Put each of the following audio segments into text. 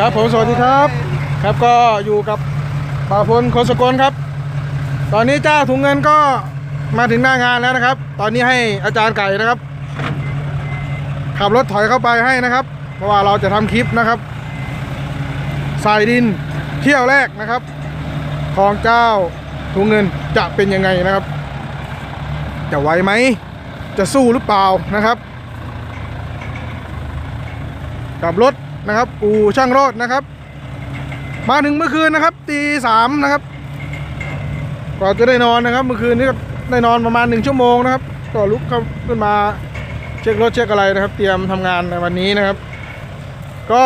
ครับผมสวัสดีครับ ครับก็อยู่กับป่าพลคนสกลครับ ตอนนี้เจ้าถุงเงินก็มาถึงหน้างานแล้วนะครับ ตอนนี้ให้อาจารย์ไก่นะครับ ขับรถถอยเข้าไปให้นะครับ เพราะว่าเราจะทำคลิปนะครับใส่ดินเที่ยวแรกนะครับ ของเจ้าถุงเงินจะเป็นยังไงนะครับ จะไหวไหม จะสู้หรือเปล่านะครับ กับรถ นะครับอู่ช่างโรดนะครับ มาถึงเมื่อคืนนะครับตีสามนะครับก่อนจะได้นอนนะครับ เมื่อคืนนี้ก็ได้นอนประมาณหนึ่งชั่วโมงนะครับก็ลุกขึ้นมาเช็ครถเช็คอะไรนะครับ เตรียมทำงานในวันนี้นะครับ ก็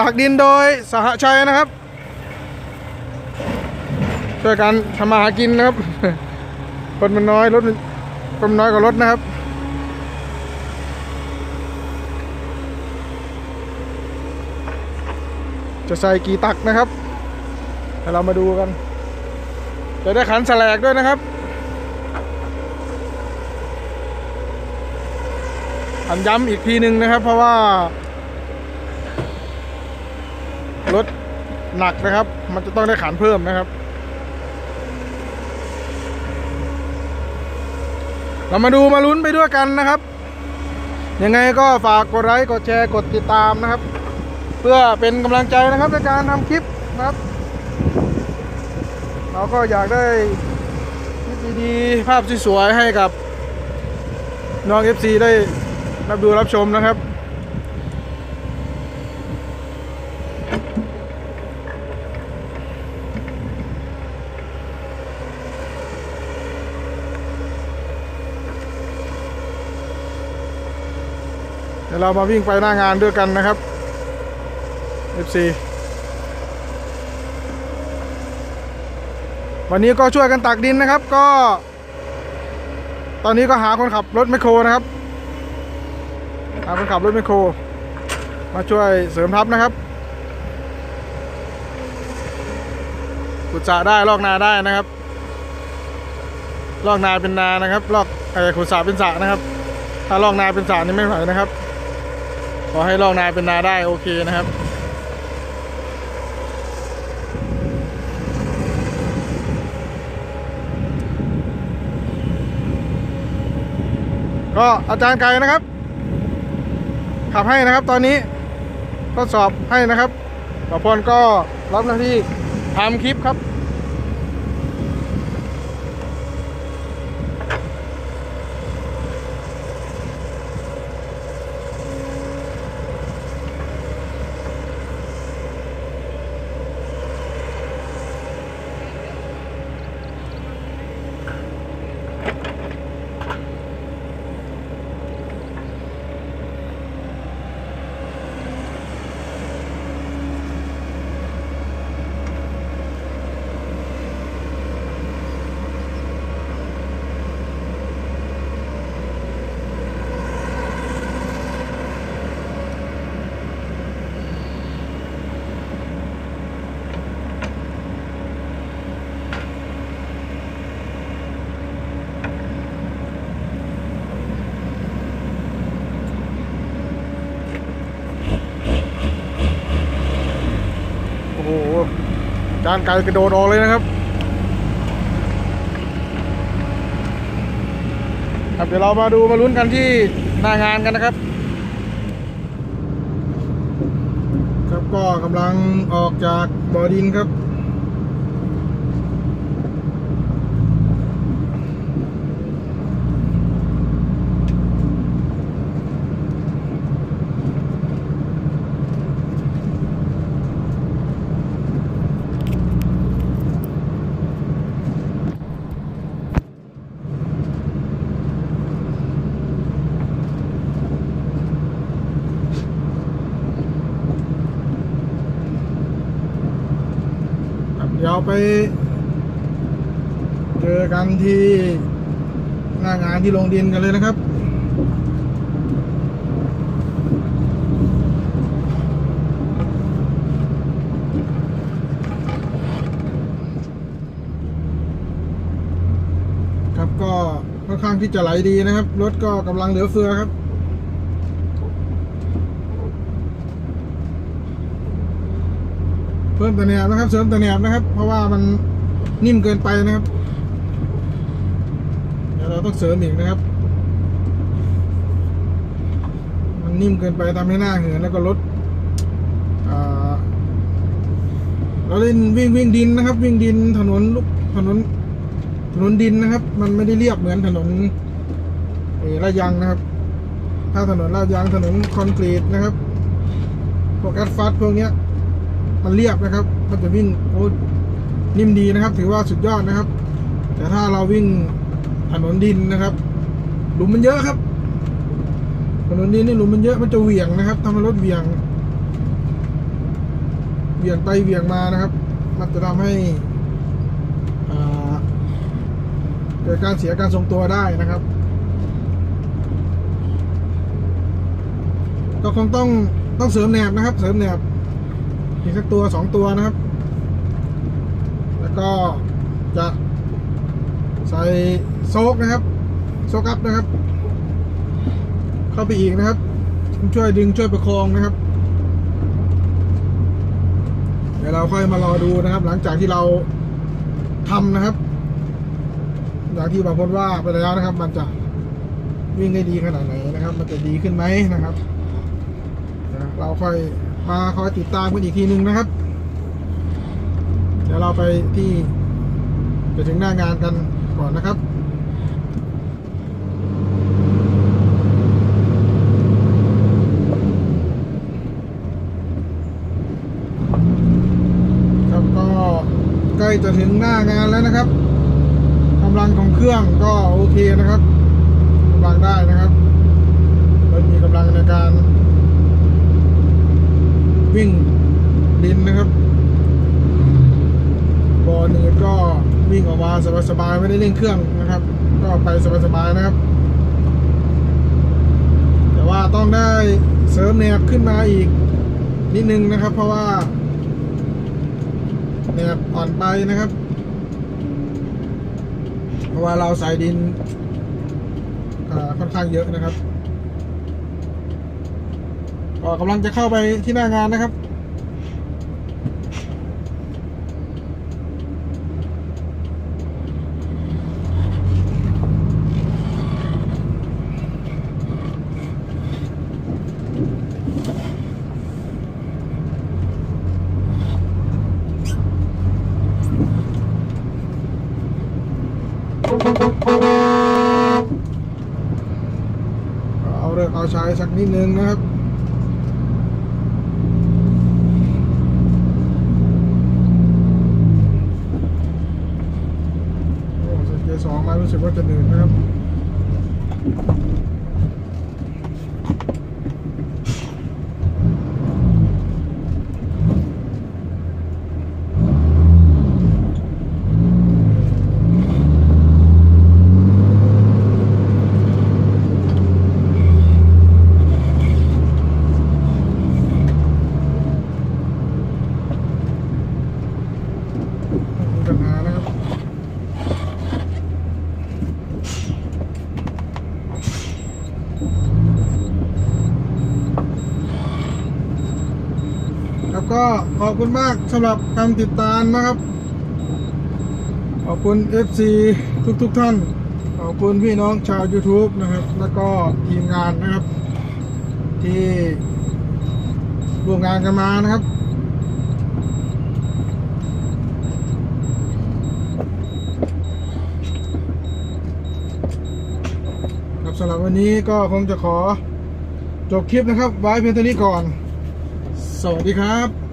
ตักดินโดยสหชัยนะครับช่วยกันทำมาหากินนะครับคนมันน้อยรถคนมันน้อยกว่ารถนะครับ จะใส่กี่ตักนะครับเดี๋ยวเรามาดูกันจะได้ขันแสลกด้วยนะครับขันย้ำอีกทีหนึ่งนะครับ เพราะว่า รถหนักนะครับ มันจะต้องได้ขันเพิ่มนะครับ เรามาดูมาลุ้นไปด้วยกันนะครับ ยังไงก็ฝากกดไลค์กดแชร์กดติดตามนะครับ เพื่อเป็นกำลังใจนะครับในการทำคลิปนะครับ เราก็อยากได้คลิปดีๆภาพสวยๆให้กับน้อง FC ได้รับดูรับชมนะครับเดี๋ยวเรามาวิ่งไปหน้างานด้วยกันนะครับ FC วันนี้ก็ช่วยกันตักดินนะครับ ก็ ตอนนี้ก็หาคนขับรถแมคโครนะครับ หาคนขับรถแมคโคร มาช่วยเสริมทัพนะครับขุดสระได้ลอกนาได้นะครับ ลอกนาเป็นนานะครับ ลอกไอ้ขุดสระเป็นสระนะครับ ถ้าลอกนาเป็นสระนี่ไม่ไหวนะครับ ขอให้ลอกนาเป็นนาได้โอเคนะครับ ก็อาจารย์ไกลนะครับ ขับให้นะครับตอนนี้ทดสอบให้นะครับต่อพลก็รับหน้าที่ทำคลิปครับ หจานไก่กระโดดออกเลยนะครับครับเดี๋ยวเรามาดูมาลุ้นกันที่หน้างานกันนะครับ ครับก็กำลังออกจากบ่อดินครับ ไป เจอกันที่หน้างานที่โรงดินกันเลยนะครับครับก็ค่อนข้างที่จะไหลดีนะครับ รถก็กำลังเหลือเฟือครับ ค เพิ่ มตะแหนบนะครับ เสริมตะแหนบนะครับ เพราะว่ามันนิ่มเกินไปนะครับเดี๋ยวเราต้องเสริมอีกนะครับ มันนิ่มเกินไปทำให้หน้าเหือนแล้วก็ลดเราเล่นวิ่งวิ่งดินนะครับ วิ่งดินถนนลูกถนนถนนดินนะครับ มันไม่ได้เรียบเหมือนถนนลาดยางนะครับ ถ้าถนนลาดยางถนนคอนกรีตนะครับพวกแอสฟัลต์พวกเนี้ย มันเรียบนะครับ มันจะวิ่งโอ้นิ่มดีนะครับ ถือว่าสุดยอดนะครับ แต่ถ้าเราวิ่งถนนดินนะครับ หลุมมันเยอะครับ ถนนดินนี่หลุมมันเยอะมันจะเหวี่ยงนะครับทำให้รถเหวี่ยงเหวี่ยงไปเหวี่ยงมานะครับ มันจะทำให้เกิดการเสียการทรงตัวได้นะครับ ก็คงต้องต้องเสริมแหนบนะครับ เสริมแหนบ อีกสักตัวสองตัวนะครับ แล้วก็จะใส่โซกนะครับ โซกอัพนะครับ เข้าไปอีกนะครับ ช่วยดึงช่วยประคองนะครับ เดี๋ยวเราค่อยมารอดูนะครับ หลังจากที่เราทำนะครับอย่างที่บางคนว่าไปแล้วนะครับ มันจะวิ่งได้ดีขนาดไหนนะครับ มันจะดีขึ้นไหมนะครับ เราค่อย มาคอยติดตามกันอีกทีหนึ่งนะครับ เดี๋ยวเราไปที่จะถึงหน้างานกันก่อนนะครับครับก็ใกล้จะถึงหน้างานแล้วนะครับกำลังของเครื่องก็โอเคนะครับกำลังได้นะครับเรามีกำลังในการ วิ่งดินนะครับบอหนืดก็วิ่งออกมาสบายๆไม่ได้เร่งเครื่องนะครับ ก็ไปสบายๆนะครับ แต่ว่าต้องได้เสริมแนบขึ้นมาอีกนิดนึงนะครับ เพราะว่าแนบอ่อนไปนะครับ เพราะว่าเราใส่ดินค่อนข้างเยอะนะครับ ก็กำลังจะเข้าไปที่หน้างานนะครับ เอาเลิกเอาใช้สักนิดนึงนะครับ โอ้สเกียร์สองมารู้สึกว่าจะเหนื่อยนะครับ มีปัญหานะครับ ครับ ก็ขอบคุณมากสำหรับการติดตามนะครับ ขอบคุณ FC ทุกทุกๆท่าน ขอบคุณพี่น้องชาว YouTube นะครับ แล้วก็ทีมงานนะครับ ที่ร่วมงานกันมานะครับครับสำหรับวันนี้ก็คงจะขอจบคลิปนะครับ ไว้เพียงเท่านี้ก่อน สวัสดีครับ